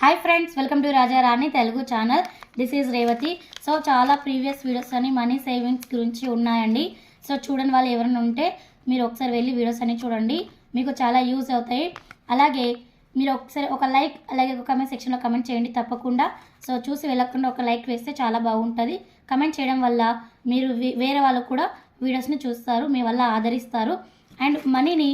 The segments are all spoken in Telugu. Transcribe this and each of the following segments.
Hi friends welcome to Raja Rani Telugu channel this is Revathi so చాలా ప్రీవియస్ వీడియోస్ అని మనీ సేవింగ్స్ గురించి ఉన్నాయండి. సో చూడని వాళ్ళు ఎవరైనా ఉంటే మీరు ఒకసారి వెళ్ళి వీడియోస్ అన్ని చూడండి. మీకు చాలా యూజ్ అవుతాయి. అలాగే మీరు ఒకసారి ఒక లైక్ అలాగే ఒక కమెంట్ సెక్షన్లో కమెంట్ చేయండి తప్పకుండా. సో చూసి వెళ్ళకుండా ఒక లైక్ వేస్తే చాలా బాగుంటుంది. కమెంట్ చేయడం వల్ల మీరు వేరే వాళ్ళు కూడా వీడియోస్ని చూస్తారు మీ వల్ల ఆదరిస్తారు. అండ్ మనీని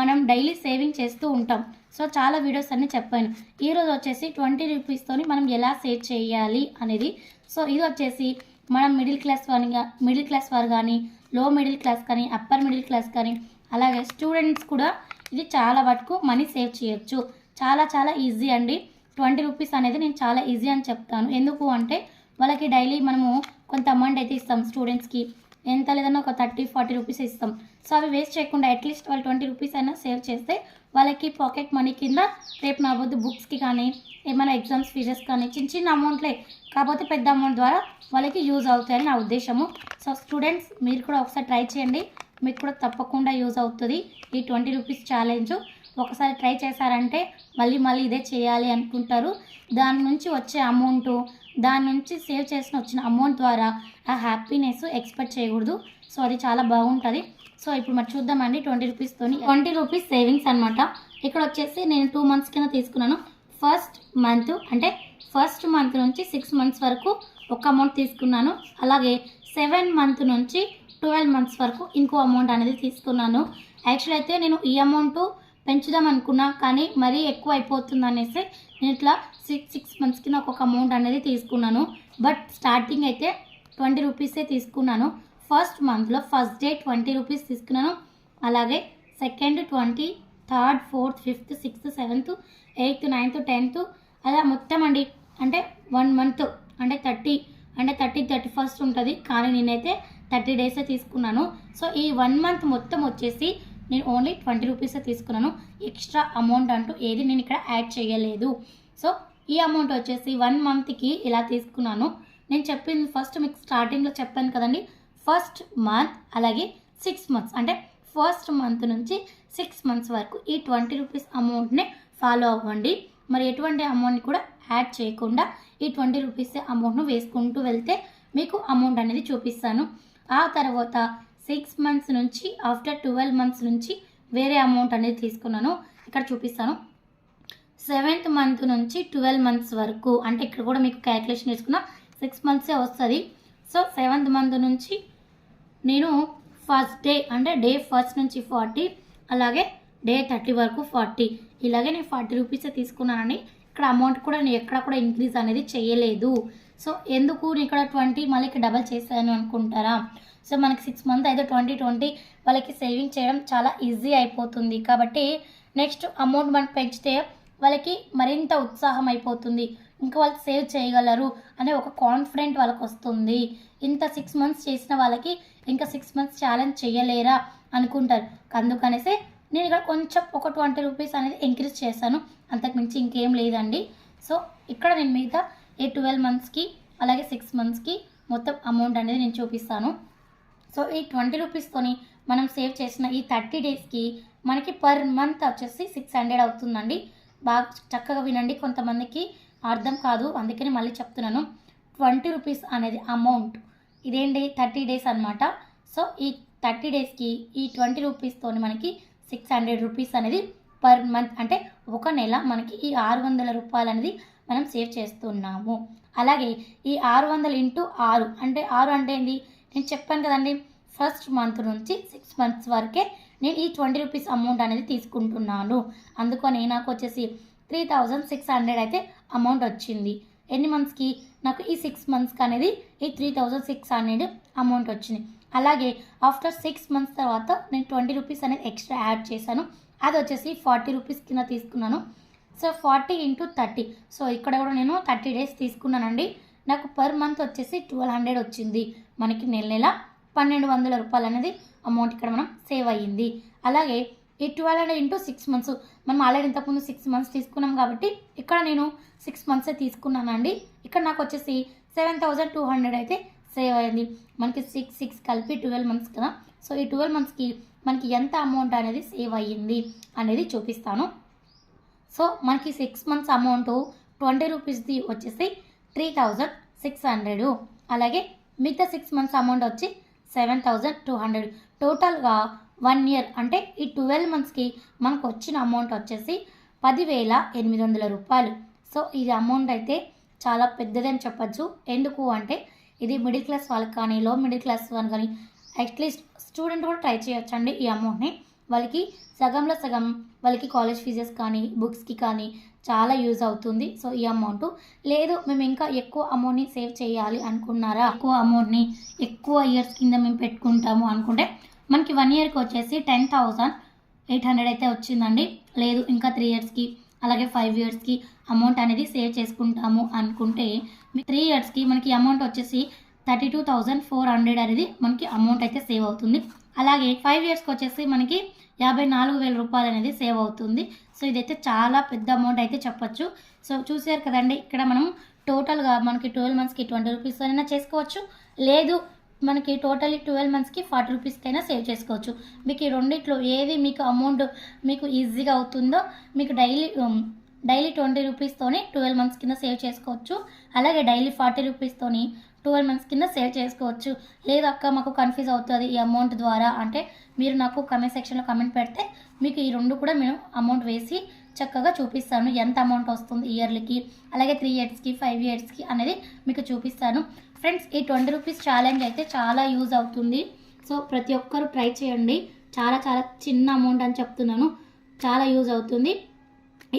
మనం డైలీ సేవింగ్ చేస్తూ ఉంటాం. సో చాలా వీడియోస్ అన్ని చెప్పాను. ఈరోజు వచ్చేసి ట్వంటీ రూపీస్తోని మనం ఎలా సేవ్ చేయాలి అనేది. సో ఇది వచ్చేసి మనం మిడిల్ క్లాస్ వారి మిడిల్ క్లాస్ వారు కానీ లో మిడిల్ క్లాస్ కానీ అప్పర్ మిడిల్ క్లాస్ కానీ అలాగే స్టూడెంట్స్ కూడా ఇది చాలా వరకు మనీ సేవ్ చేయొచ్చు. చాలా చాలా ఈజీ అండి. ట్వంటీ రూపీస్ అనేది నేను చాలా ఈజీ అని చెప్తాను. ఎందుకు అంటే వాళ్ళకి డైలీ మనము కొంత అమౌంట్ అయితే ఇస్తాం స్టూడెంట్స్కి. ఎంత లేదన్నా ఒక థర్టీ ఫార్టీ రూపీస్ ఇస్తాం. సో అవి వేస్ట్ చేయకుండా అట్లీస్ట్ వాళ్ళు ట్వంటీ రూపీస్ అయినా సేవ్ చేస్తే వాళ్ళకి పాకెట్ మనీ కింద రేపు నా వద్దు బుక్స్కి కానీ ఏమైనా ఎగ్జామ్స్ ఫీజెస్ కానీ చిన్న చిన్న అమౌంట్లే. కాకపోతే పెద్ద అమౌంట్ ద్వారా వాళ్ళకి యూజ్ అవుతాయని నా ఉద్దేశము. సో స్టూడెంట్స్ మీరు కూడా ఒకసారి ట్రై చేయండి. మీకు కూడా తప్పకుండా యూజ్ అవుతుంది ఈ ట్వంటీ రూపీస్ ఛాలెంజ్. ఒకసారి ట్రై చేశారంటే మళ్ళీ మళ్ళీ ఇదే చేయాలి అనుకుంటారు. దాని నుంచి వచ్చే అమౌంట్ దాని నుంచి సేవ్ చేసిన వచ్చిన అమౌంట్ ద్వారా ఆ హ్యాపీనెస్ ఎక్స్పెక్ట్ చేయకూడదు. సో అది చాలా బాగుంటుంది. సో ఇప్పుడు మరి చూద్దామండి ట్వంటీ రూపీస్తోని ట్వంటీ రూపీస్ సేవింగ్స్ అనమాట ఇక్కడ వచ్చేసి నేను టూ మంత్స్ కింద తీసుకున్నాను. ఫస్ట్ మంత్ అంటే ఫస్ట్ మంత్ నుంచి సిక్స్ మంత్స్ వరకు ఒక అమౌంట్ తీసుకున్నాను. అలాగే సెవెన్ మంత్ నుంచి ట్వెల్వ్ మంత్స్ వరకు ఇంకో అమౌంట్ అనేది తీసుకున్నాను. యాక్చువల్ అయితే నేను ఈ అమౌంట్ పెంచుదాం అనుకున్నా కానీ మరీ ఎక్కువ అయిపోతుంది అనేసి నేను ఇట్లా సిక్స్ సిక్స్ మంత్స్కి నాకు ఒక అమౌంట్ అనేది తీసుకున్నాను. బట్ స్టార్టింగ్ అయితే ట్వంటీ రూపీసే తీసుకున్నాను. ఫస్ట్ మంత్లో ఫస్ట్ డే ట్వంటీ రూపీస్ తీసుకున్నాను. అలాగే second twenty third fourth fifth sixth seventh eighth ninth tenth అలా మొత్తం అండి. అంటే వన్ మంత్ అంటే థర్టీ అంటే థర్టీ థర్టీ ఫస్ట్ ఉంటుంది. కానీ నేనైతే థర్టీ డేసే తీసుకున్నాను. సో ఈ వన్ మంత్ మొత్తం వచ్చేసి నేను ఓన్లీ ట్వంటీ రూపీసే తీసుకున్నాను. ఎక్స్ట్రా అమౌంట్ అంటూ ఏది నేను ఇక్కడ యాడ్ చేయలేదు. సో ఈ అమౌంట్ వచ్చేసి వన్ మంత్కి ఇలా తీసుకున్నాను. నేను చెప్పింది ఫస్ట్ మీకు స్టార్టింగ్లో చెప్పాను కదండి. ఫస్ట్ మంత్ అలాగే సిక్స్ మంత్స్ అంటే ఫస్ట్ మంత్ నుంచి సిక్స్ మంత్స్ వరకు ఈ ట్వంటీ రూపీస్ అమౌంట్నే ఫాలో అవ్వండి. మరి ఎటువంటి అమౌంట్ని కూడా యాడ్ చేయకుండా ఈ ట్వంటీ రూపీస్ అమౌంట్ను వేసుకుంటూ వెళ్తే మీకు అమౌంట్ అనేది చూపిస్తాను. ఆ తర్వాత సిక్స్ మంత్స్ నుంచి ఆఫ్టర్ ట్వెల్వ్ మంత్స్ నుంచి వేరే అమౌంట్ అనేది తీసుకున్నాను. ఇక్కడ చూపిస్తాను. సెవెంత్ మంత్ నుంచి ట్వెల్వ్ మంత్స్ వరకు అంటే ఇక్కడ కూడా మీకు క్యాల్కులేషన్ చేసుకున్న సిక్స్ మంత్సే వస్తుంది. సో సెవెంత్ మంత్ నుంచి నేను ఫస్ట్ డే అంటే డే ఫస్ట్ నుంచి ఫార్టీ అలాగే డే థర్టీ వరకు ఫార్టీ. ఇలాగే నేను ఫార్టీ రూపీసే తీసుకున్నానండి ఇక్కడ అమౌంట్ కూడా నేను ఎక్కడ కూడా ఇంక్రీజ్ అనేది చేయలేదు. సో ఎందుకు నేను ఇక్కడ ట్వంటీ మళ్ళీ ఇక్కడ డబల్ చేశాను అనుకుంటారా? సో మనకి సిక్స్ మంత్ అయితే ట్వంటీ ట్వంటీ వాళ్ళకి సేవింగ్ చేయడం చాలా ఈజీ అయిపోతుంది. కాబట్టి నెక్స్ట్ అమౌంట్ మనం పెంచితే వాళ్ళకి మరింత ఉత్సాహం అయిపోతుంది. ఇంకా వాళ్ళు సేవ్ చేయగలరు అనే ఒక కాన్ఫిడెంట్ వాళ్ళకి వస్తుంది. ఇంత సిక్స్ మంత్స్ చేసిన వాళ్ళకి ఇంకా సిక్స్ మంత్స్ ఛాలెంజ్ చేయలేరా అనుకుంటారు. అందుకనేసి నేను ఇక్కడ కొంచెం ఒక ట్వంటీ రూపీస్ అనేది ఇంక్రీజ్ చేశాను. అంతకు మించి ఇంకేం లేదండి. సో ఇక్కడ నేను మిగతా ఈ ట్వెల్వ్ మంత్స్కి అలాగే సిక్స్ మంత్స్కి మొత్తం అమౌంట్ అనేది నేను చూపిస్తాను. సో ఈ ట్వంటీ రూపీస్తోని మనం సేవ్ చేసిన ఈ థర్టీ డేస్కి మనకి పర్ మంత్ వచ్చేసి సిక్స్ హండ్రెడ్ అవుతుందండి. బాగా చక్కగా వినండి కొంతమందికి అర్థం కాదు. అందుకని మళ్ళీ చెప్తున్నాను. ట్వంటీ రూపీస్ అనేది అమౌంట్. ఇదేంటి? థర్టీ డేస్ అనమాట సో ఈ థర్టీ డేస్కి ఈ ట్వంటీ రూపీస్తోని మనకి సిక్స్ హండ్రెడ్ రూపీస్ అనేది పర్ మంత్ అంటే ఒక నెల మనకి ఈ ఆరు వందల రూపాయలు అనేది మనం సేవ్ చేస్తున్నాము. అలాగే ఈ ఆరు వందలు ఇంటూ ఆరు అంటే ఆరు అంటే ఏంది? నేను చెప్పాను కదండి ఫస్ట్ మంత్ నుంచి సిక్స్ మంత్స్ వరకే నేను ఈ ట్వంటీ రూపీస్ అమౌంట్ అనేది తీసుకుంటున్నాను. అందుకని నాకు వచ్చేసి త్రీ థౌజండ్ సిక్స్ హండ్రెడ్ అయితే అమౌంట్ వచ్చింది. ఎన్ని మంత్స్కి నాకు ఈ సిక్స్ మంత్స్కి అనేది ఈ three thousand six hundred amount వచ్చింది. అలాగే ఆఫ్టర్ సిక్స్ మంత్స్ తర్వాత నేను ట్వంటీ రూపీస్ అనేది ఎక్స్ట్రా యాడ్ చేశాను. అది వచ్చేసి ఫార్టీ రూపీస్ కింద తీసుకున్నాను. So forty into thirty so ఇక్కడ కూడా నేను థర్టీ డేస్ తీసుకున్నానండి. నాకు పర్ మంత్ వచ్చేసి ట్వెల్వ్ హండ్రెడ్ వచ్చింది. మనకి నెల నెల పన్నెండు వందల రూపాయలు అనేది అమౌంట్ ఇక్కడ మనం సేవ్ అయ్యింది. అలాగే ఈ twelve hundred into six months మనం ఆల్రెడీ ఇంతకుముందు సిక్స్ మంత్స్ తీసుకున్నాం కాబట్టి ఇక్కడ నేను సిక్స్ మంత్సే తీసుకున్నానండి. ఇక్కడ నాకు వచ్చేసి సెవెన్ థౌజండ్ టూ హండ్రెడ్ అయితే సేవ్ అయింది మనకి సిక్స్ సిక్స్ కలిపి ట్వెల్వ్ మంత్స్ కదా. సో ఈ ట్వెల్వ్ మంత్స్కి మనకి ఎంత అమౌంట్ అనేది సేవ్ అయ్యింది అనేది చూపిస్తాను. సో మనకి సిక్స్ మంత్స్ అమౌంట్ ట్వంటీ రూపీస్ది వచ్చేసి త్రీ థౌజండ్ సిక్స్ హండ్రెడ్. అలాగే మిగతా సిక్స్ మంత్స్ అమౌంట్ వచ్చి సెవెన్ థౌజండ్ టూ హండ్రెడ్. టోటల్గా వన్ ఇయర్ అంటే ఈ ట్వెల్వ్ మంత్స్కి మనకు వచ్చిన అమౌంట్ వచ్చేసి పదివేల ఎనిమిది వందల రూపాయలు. సో ఇది అమౌంట్ అయితే చాలా పెద్దదని చెప్పచ్చు. ఎందుకు అంటే ఇది మిడిల్ క్లాస్ వాళ్ళకి కానీ లో మిడిల్ క్లాస్ వాళ్ళకి కానీ అట్లీస్ట్ స్టూడెంట్ కూడా ట్రై చేయొచ్చండి ఈ అమౌంట్ని వాళ్ళకి సగంలో సగం వాళ్ళకి కాలేజ్ ఫీజెస్ కానీ బుక్స్కి కానీ చాలా యూజ్ అవుతుంది. సో ఈ అమౌంట్ లేదు మేము ఇంకా ఎక్కువ అమౌంట్ని సేవ్ చేయాలి అనుకున్నారా? ఎక్కువ అమౌంట్ని ఎక్కువ ఇయర్స్ కింద మేము పెట్టుకుంటాము అనుకుంటే మనకి వన్ ఇయర్కి వచ్చేసి టెన్ థౌజండ్ ఎయిట్ హండ్రెడ్ అయితే వచ్చిందండి. లేదు ఇంకా త్రీ ఇయర్స్కి అలాగే ఫైవ్ ఇయర్స్కి అమౌంట్ అనేది సేవ్ చేసుకుంటాము అనుకుంటే త్రీ ఇయర్స్కి మనకి అమౌంట్ వచ్చేసి thirty two thousand four hundred అనేది మనకి అమౌంట్ అయితే సేవ్ అవుతుంది. అలాగే ఫైవ్ ఇయర్స్కి వచ్చేసి మనకి యాభై నాలుగు వేల రూపాయలు అనేది సేవ్ అవుతుంది. సో ఇదైతే చాలా పెద్ద అమౌంట్ అయితే చెప్పొచ్చు. సో చూసారు కదండి ఇక్కడ మనం టోటల్గా మనకి ట్వెల్వ్ మంత్స్కి ట్వంటీ రూపీస్ అయినా చేసుకోవచ్చు. లేదు మనకి టోటలీ ట్వెల్వ్ మంత్స్కి ఫార్టీ రూపీస్కైనా సేవ్ చేసుకోవచ్చు. మీకు ఈ రెండిట్లో ఏది మీకు అమౌంట్ మీకు ఈజీగా అవుతుందో మీకు డైలీ డైలీ ట్వంటీ రూపీస్తోని ట్వెల్వ్ మంత్స్ కింద సేవ్ చేసుకోవచ్చు. అలాగే డైలీ ఫార్టీ రూపీస్తోని ట్వెల్వ్ మంత్స్ కింద సేవ్ చేసుకోవచ్చు. లేదు అక్క మాకు కన్ఫ్యూజ్ అవుతుంది ఈ అమౌంట్ ద్వారా. అంటే మీరు నాకు కమెంట్ సెక్షన్లో కమెంట్ పెడితే మీకు ఈ రెండు కూడా మేము అమౌంట్ వేసి చక్కగా చూపిస్తాను. ఎంత అమౌంట్ వస్తుంది ఇయర్లీకి అలాగే త్రీ ఇయర్స్కి ఫైవ్ ఇయర్స్కి అనేది మీకు చూపిస్తాను. ఫ్రెండ్స్ ఈ ట్వంటీ రూపీస్ ఛాలెంజ్ అయితే చాలా యూజ్ అవుతుంది. సో ప్రతి ఒక్కరు ట్రై చేయండి. చాలా చాలా చిన్న అమౌంట్ అని చెప్తున్నాను. చాలా యూజ్ అవుతుంది.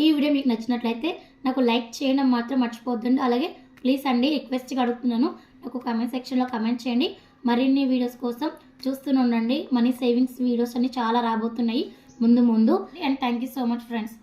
ఈ వీడియో మీకు నచ్చినట్లయితే నాకు లైక్ చేయడం మాత్రం మర్చిపోద్దండి అలాగే ప్లీజ్ అండి రిక్వెస్ట్గా అడుగుతున్నాను. నాకు కమెంట్ సెక్షన్లో కమెంట్ చేయండి. మరిన్ని వీడియోస్ కోసం చూస్తూనే ఉండండి. మనీ సేవింగ్స్ వీడియోస్ అన్ని చాలా రాబోతున్నాయి. ముందు ముందు. And thank you so much friends